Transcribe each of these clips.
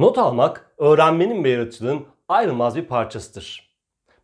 Not almak öğrenmenin ve yaratıcılığın ayrılmaz bir parçasıdır.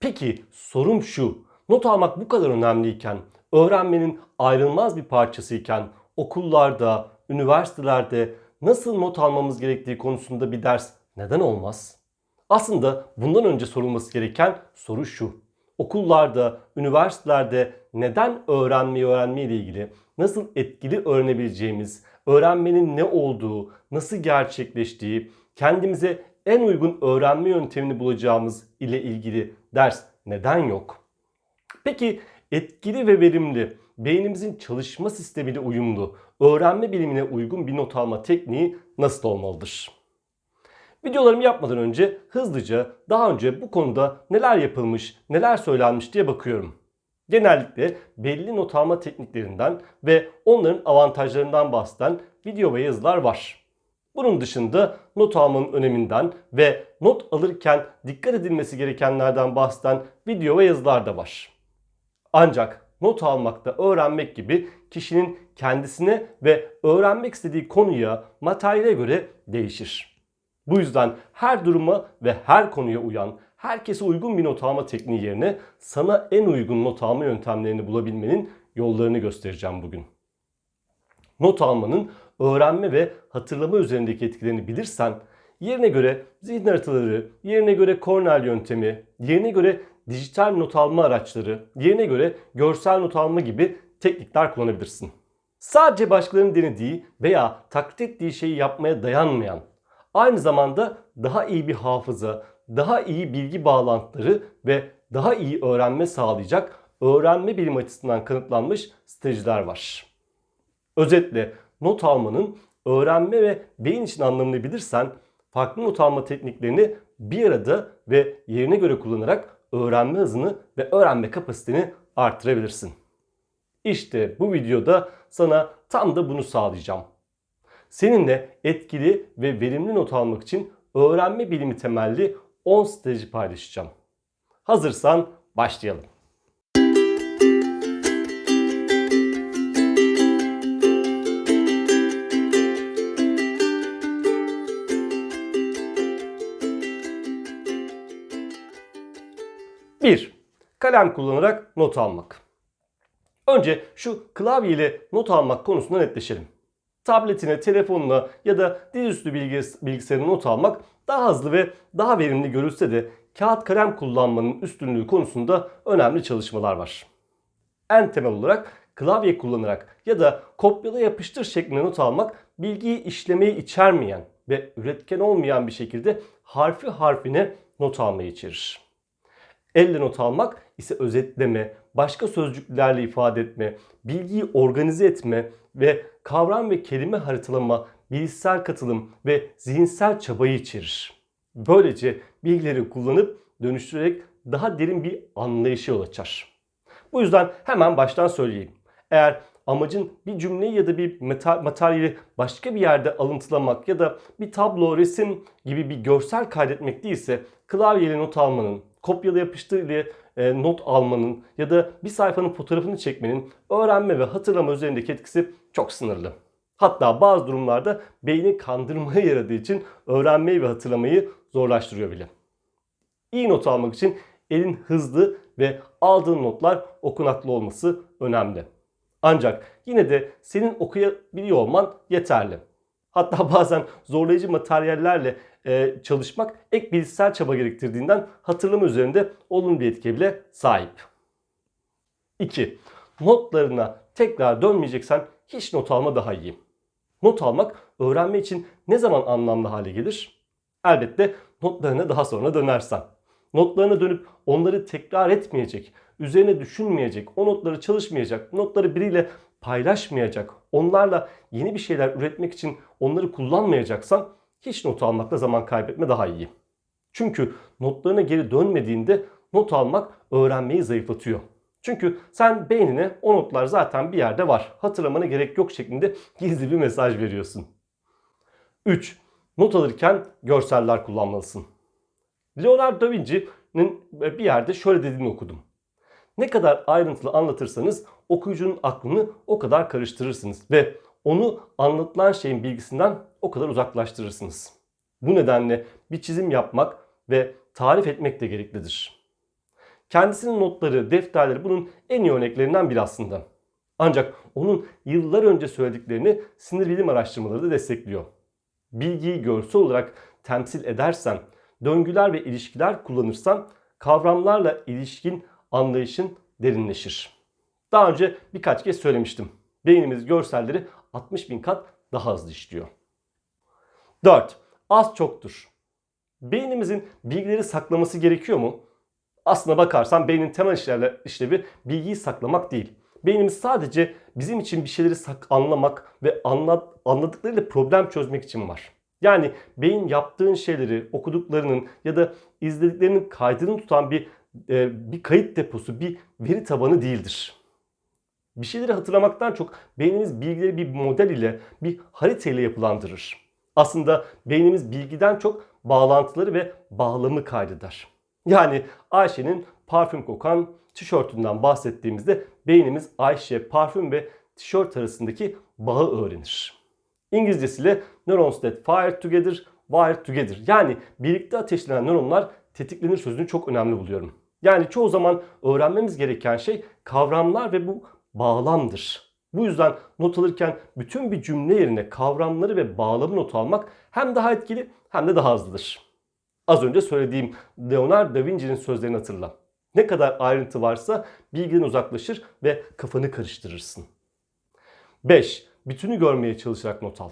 Peki sorum şu. Not almak bu kadar önemliyken, öğrenmenin ayrılmaz bir parçasıyken okullarda, üniversitelerde nasıl not almamız gerektiği konusunda bir ders neden olmaz? Aslında bundan önce sorulması gereken soru şu. Okullarda, üniversitelerde neden öğrenmeyi öğrenmeyi ile ilgili nasıl etkili öğrenebileceğimiz, öğrenmenin ne olduğu, nasıl gerçekleştiği, kendimize en uygun öğrenme yöntemini bulacağımız ile ilgili ders neden yok? Peki etkili ve verimli, beynimizin çalışma sistemiyle uyumlu, öğrenme bilimine uygun bir not alma tekniği nasıl olmalıdır? Videolarımı yapmadan önce hızlıca daha önce bu konuda neler yapılmış, neler söylenmiş diye bakıyorum. Genellikle belli not alma tekniklerinden ve onların avantajlarından bahseden video ve yazılar var. Bunun dışında not almanın öneminden ve not alırken dikkat edilmesi gerekenlerden bahseden video ve yazılar da var. Ancak not almakta öğrenmek gibi kişinin kendisine ve öğrenmek istediği konuya, materyale göre değişir. Bu yüzden her duruma ve her konuya uyan, herkese uygun bir not alma tekniği yerine sana en uygun not alma yöntemlerini bulabilmenin yollarını göstereceğim bugün. Not almanın öğrenme ve hatırlama üzerindeki etkilerini bilirsen, yerine göre zihin haritaları, yerine göre Cornell yöntemi, yerine göre dijital not alma araçları, yerine göre görsel not alma gibi teknikler kullanabilirsin. Sadece başkalarının denediği veya taklit ettiği şeyi yapmaya dayanmayan, aynı zamanda daha iyi bir hafıza, daha iyi bilgi bağlantıları ve daha iyi öğrenme sağlayacak öğrenme bilim açısından kanıtlanmış stratejiler var. Özetle not almanın öğrenme ve beyin için anlamını bilirsen farklı not alma tekniklerini bir arada ve yerine göre kullanarak öğrenme hızını ve öğrenme kapasiteni artırabilirsin. İşte bu videoda sana tam da bunu sağlayacağım. Seninle etkili ve verimli not almak için öğrenme bilimi temelli 10 strateji paylaşacağım. Hazırsan başlayalım. Kalem kullanarak not almak. Önce şu klavye ile not almak konusunda netleşelim. Tabletine, telefonuna ya da dizüstü bilgis- bilgisayarına not almak daha hızlı ve daha verimli görülse de kağıt kalem kullanmanın üstünlüğü konusunda önemli çalışmalar var. En temel olarak klavye kullanarak ya da kopyala yapıştır şeklinde not almak bilgiyi işlemeyi içermeyen ve üretken olmayan bir şekilde harfi harfine not almayı içerir. Elle not almak ise özetleme, başka sözcüklerle ifade etme, bilgiyi organize etme ve kavram ve kelime haritalama, bilişsel katılım ve zihinsel çabayı içerir. Böylece bilgileri kullanıp dönüştürerek daha derin bir anlayışa yol açar. Bu yüzden hemen baştan söyleyeyim. Eğer amacın bir cümleyi ya da bir materyali başka bir yerde alıntılamak ya da bir tablo, resim gibi bir görsel kaydetmek değilse klavyeyle not almanın, kopyala yapıştır ile e, not almanın ya da bir sayfanın fotoğrafını çekmenin öğrenme ve hatırlama üzerindeki etkisi çok sınırlı. Hatta bazı durumlarda beyni kandırmaya yaradığı için öğrenmeyi ve hatırlamayı zorlaştırıyor bile. İyi not almak için elin hızlı ve aldığın notlar okunaklı olması önemli. Ancak yine de senin okuyabiliyor olman yeterli. Hatta bazen zorlayıcı materyallerle e, çalışmak ek bilişsel çaba gerektirdiğinden hatırlama üzerinde olumlu bir etki bile sahip. 2. Notlarına tekrar dönmeyeceksen hiç not alma daha iyi. Not almak öğrenme için ne zaman anlamlı hale gelir? Elbette notlarına daha sonra dönersen. Notlarına dönüp onları tekrar etmeyecek, üzerine düşünmeyecek, o notları çalışmayacak, notları biriyle paylaşmayacak, onlarla yeni bir şeyler üretmek için onları kullanmayacaksan hiç not almakla zaman kaybetme daha iyi. Çünkü notlarına geri dönmediğinde not almak öğrenmeyi zayıflatıyor. Çünkü sen beynine o notlar zaten bir yerde var. Hatırlamana gerek yok şeklinde gizli bir mesaj veriyorsun. 3. Not alırken görseller kullanmalısın. Leonardo da Vinci'nin bir yerde şöyle dediğini okudum. Ne kadar ayrıntılı anlatırsanız okuyucunun aklını o kadar karıştırırsınız ve onu anlatılan şeyin bilgisinden o kadar uzaklaştırırsınız. Bu nedenle bir çizim yapmak ve tarif etmek de gereklidir. Kendisinin notları, defterleri bunun en iyi örneklerinden biri aslında. Ancak onun yıllar önce söylediklerini sinir bilim araştırmaları da destekliyor. Bilgiyi görsel olarak temsil edersen, döngüler ve ilişkiler kullanırsan kavramlarla ilişkin anlayışın derinleşir. Daha önce birkaç kez söylemiştim. Beynimiz görselleri 60 bin kat daha hızlı işliyor. 4. Az çoktur. Beynimizin bilgileri saklaması gerekiyor mu? Aslına bakarsan beynin temel işlevle, işlevi bilgiyi saklamak değil. Beynimiz sadece bizim için bir şeyleri sak anlamak ve anlat, anladıklarıyla problem çözmek için var. Yani beyin yaptığın şeyleri, okuduklarının ya da izlediklerinin kaydını tutan bir e, bir kayıt deposu, bir veri tabanı değildir. Bir şeyleri hatırlamaktan çok beynimiz bilgileri bir model ile, bir harita ile yapılandırır. Aslında beynimiz bilgiden çok bağlantıları ve bağlamı kaydeder. Yani Ayşe'nin parfüm kokan tişörtünden bahsettiğimizde beynimiz Ayşe, parfüm ve tişört arasındaki bağı öğrenir. İngilizcesiyle neurons that fire together, wire together. Yani birlikte ateşlenen nöronlar tetiklenir sözünü çok önemli buluyorum. Yani çoğu zaman öğrenmemiz gereken şey kavramlar ve bu bağlamdır. Bu yüzden not alırken bütün bir cümle yerine kavramları ve bağlamı not almak hem daha etkili hem de daha hızlıdır. Az önce söylediğim Leonardo da Vinci'nin sözlerini hatırla. Ne kadar ayrıntı varsa bilgiden uzaklaşır ve kafanı karıştırırsın. 5. Bütünü görmeye çalışarak not al.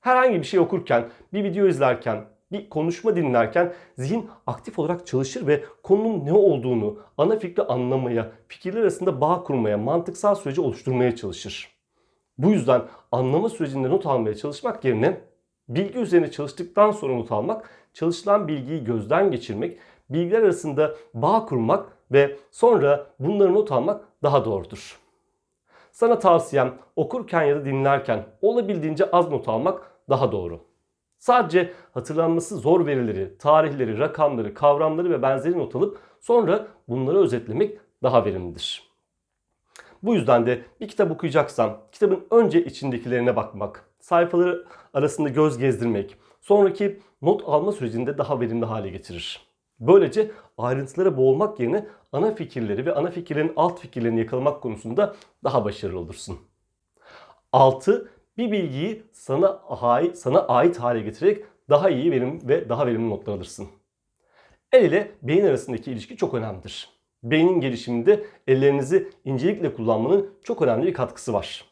Herhangi bir şey okurken, bir video izlerken, bir konuşma dinlerken zihin aktif olarak çalışır ve konunun ne olduğunu, ana fikri anlamaya, fikirler arasında bağ kurmaya, mantıksal süreci oluşturmaya çalışır. Bu yüzden anlama sürecinde not almaya çalışmak yerine bilgi üzerine çalıştıktan sonra not almak, çalışılan bilgiyi gözden geçirmek, bilgiler arasında bağ kurmak ve sonra bunları not almak daha doğrudur. Sana tavsiyem okurken ya da dinlerken olabildiğince az not almak daha doğru. Sadece hatırlanması zor verileri, tarihleri, rakamları, kavramları ve benzeri not alıp sonra bunları özetlemek daha verimlidir. Bu yüzden de bir kitap okuyacaksan kitabın önce içindekilerine bakmak, sayfaları arasında göz gezdirmek, sonraki not alma sürecinde daha verimli hale getirir. Böylece ayrıntılara boğulmak yerine ana fikirleri ve ana fikirlerin alt fikirlerini yakalamak konusunda daha başarılı olursun. 6 bir bilgiyi sana ait, sana ait hale getirerek daha iyi verim ve daha verimli notlar alırsın. El ile beyin arasındaki ilişki çok önemlidir. Beynin gelişiminde ellerinizi incelikle kullanmanın çok önemli bir katkısı var.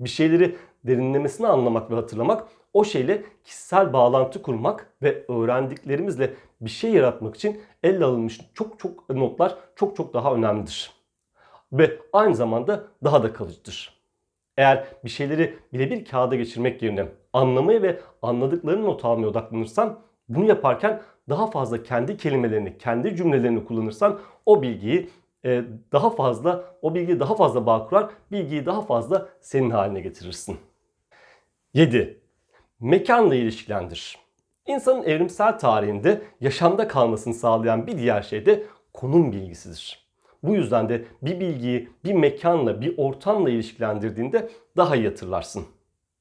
Bir şeyleri derinlemesine anlamak ve hatırlamak, o şeyle kişisel bağlantı kurmak ve öğrendiklerimizle bir şey yaratmak için elle alınmış çok çok notlar çok çok daha önemlidir. Ve aynı zamanda daha da kalıcıdır. Eğer bir şeyleri birebir kağıda geçirmek yerine anlamaya ve anladıklarını not almaya odaklanırsan bunu yaparken daha fazla kendi kelimelerini, kendi cümlelerini kullanırsan o bilgiyi e, daha fazla, o bilgiyi daha fazla bağ kurar, bilgiyi daha fazla senin haline getirirsin. 7. Mekanla ilişkilendir. İnsanın evrimsel tarihinde yaşamda kalmasını sağlayan bir diğer şey de konum bilgisidir. Bu yüzden de bir bilgiyi bir mekanla, bir ortamla ilişkilendirdiğinde daha iyi hatırlarsın.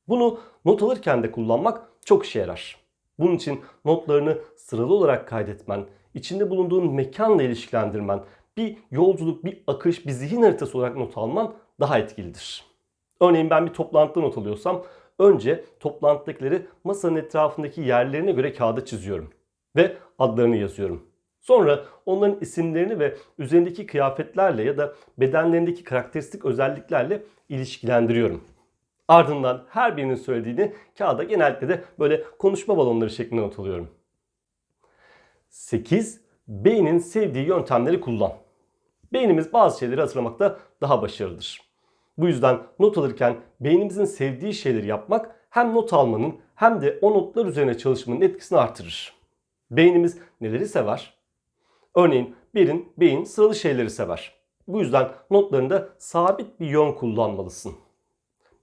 Bunu not alırken de kullanmak çok işe yarar. Bunun için notlarını sıralı olarak kaydetmen, içinde bulunduğun mekanla ilişkilendirmen, bir yolculuk, bir akış, bir zihin haritası olarak not alman daha etkilidir. Örneğin ben bir toplantıda not alıyorsam önce toplantıdakileri masanın etrafındaki yerlerine göre kağıda çiziyorum ve adlarını yazıyorum. Sonra onların isimlerini ve üzerindeki kıyafetlerle ya da bedenlerindeki karakteristik özelliklerle ilişkilendiriyorum. Ardından her birinin söylediğini kağıda genellikle de böyle konuşma balonları şeklinde not alıyorum. 8. Beynin sevdiği yöntemleri kullan. Beynimiz bazı şeyleri hatırlamakta daha başarılıdır. Bu yüzden not alırken beynimizin sevdiği şeyleri yapmak hem not almanın hem de o notlar üzerine çalışmanın etkisini artırır. Beynimiz neleri sever? Örneğin birin beyin sıralı şeyleri sever. Bu yüzden notlarında sabit bir yön kullanmalısın.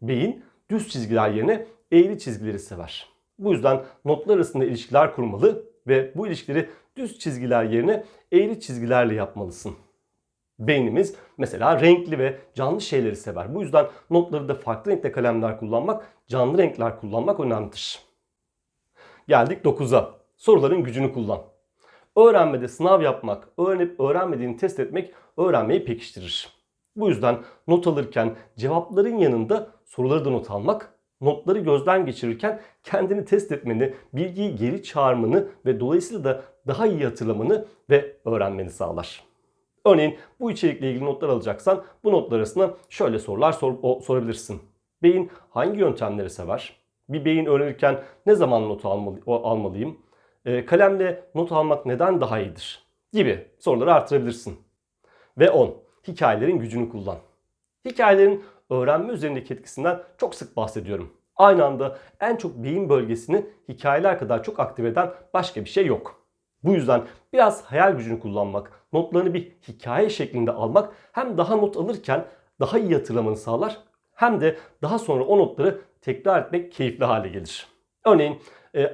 Beyin düz çizgiler yerine eğri çizgileri sever. Bu yüzden notlar arasında ilişkiler kurmalı ve bu ilişkileri düz çizgiler yerine eğri çizgilerle yapmalısın. Beynimiz mesela renkli ve canlı şeyleri sever. Bu yüzden notları da farklı renkte kalemler kullanmak, canlı renkler kullanmak önemlidir. Geldik 9'a. Soruların gücünü kullan. Öğrenmede sınav yapmak, öğrenip öğrenmediğini test etmek öğrenmeyi pekiştirir. Bu yüzden not alırken cevapların yanında soruları da not almak, notları gözden geçirirken kendini test etmeni, bilgiyi geri çağırmanı ve dolayısıyla da daha iyi hatırlamanı ve öğrenmeni sağlar. Örneğin bu içerikle ilgili notlar alacaksan bu notlar arasında şöyle sorular sor- o- sorabilirsin. Beyin hangi yöntemleri sever? Bir beyin öğrenirken ne zaman not almalı- almalıyım? E, kalemle not almak neden daha iyidir? Gibi soruları artırabilirsin. Ve 10. Hikayelerin gücünü kullan. Hikayelerin öğrenme üzerindeki etkisinden çok sık bahsediyorum. Aynı anda en çok beyin bölgesini hikayeler kadar çok aktive eden başka bir şey yok. Bu yüzden biraz hayal gücünü kullanmak, notlarını bir hikaye şeklinde almak hem daha not alırken daha iyi hatırlamanı sağlar hem de daha sonra o notları tekrar etmek keyifli hale gelir. Örneğin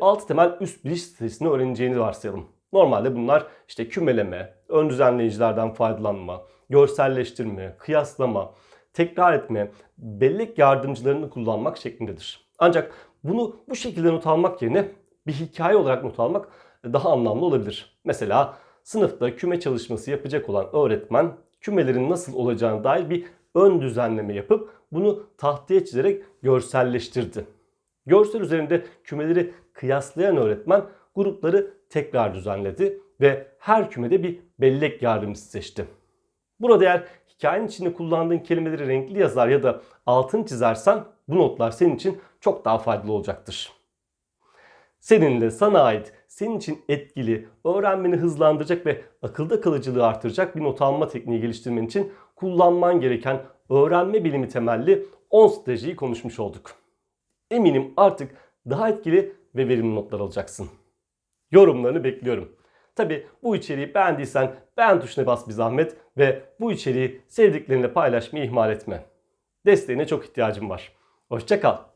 6 temel üst biliş stresini öğreneceğini varsayalım. Normalde bunlar işte kümeleme, ön düzenleyicilerden faydalanma, görselleştirme, kıyaslama, tekrar etme, bellek yardımcılarını kullanmak şeklindedir. Ancak bunu bu şekilde not almak yerine bir hikaye olarak not almak daha anlamlı olabilir. Mesela sınıfta küme çalışması yapacak olan öğretmen kümelerin nasıl olacağına dair bir ön düzenleme yapıp bunu tahtaya çizerek görselleştirdi. Görsel üzerinde kümeleri kıyaslayan öğretmen grupları tekrar düzenledi ve her kümede bir bellek yardımcısı seçti. Burada eğer hikayenin içinde kullandığın kelimeleri renkli yazar ya da altın çizersen bu notlar senin için çok daha faydalı olacaktır. Seninle sana ait, senin için etkili, öğrenmeni hızlandıracak ve akılda kalıcılığı artıracak bir not alma tekniği geliştirmen için kullanman gereken öğrenme bilimi temelli 10 stratejiyi konuşmuş olduk. Eminim artık daha etkili ve verimli notlar alacaksın. Yorumlarını bekliyorum. Tabi bu içeriği beğendiysen beğen tuşuna bas bir zahmet ve bu içeriği sevdiklerinle paylaşmayı ihmal etme. Desteğine çok ihtiyacım var. Hoşçakal.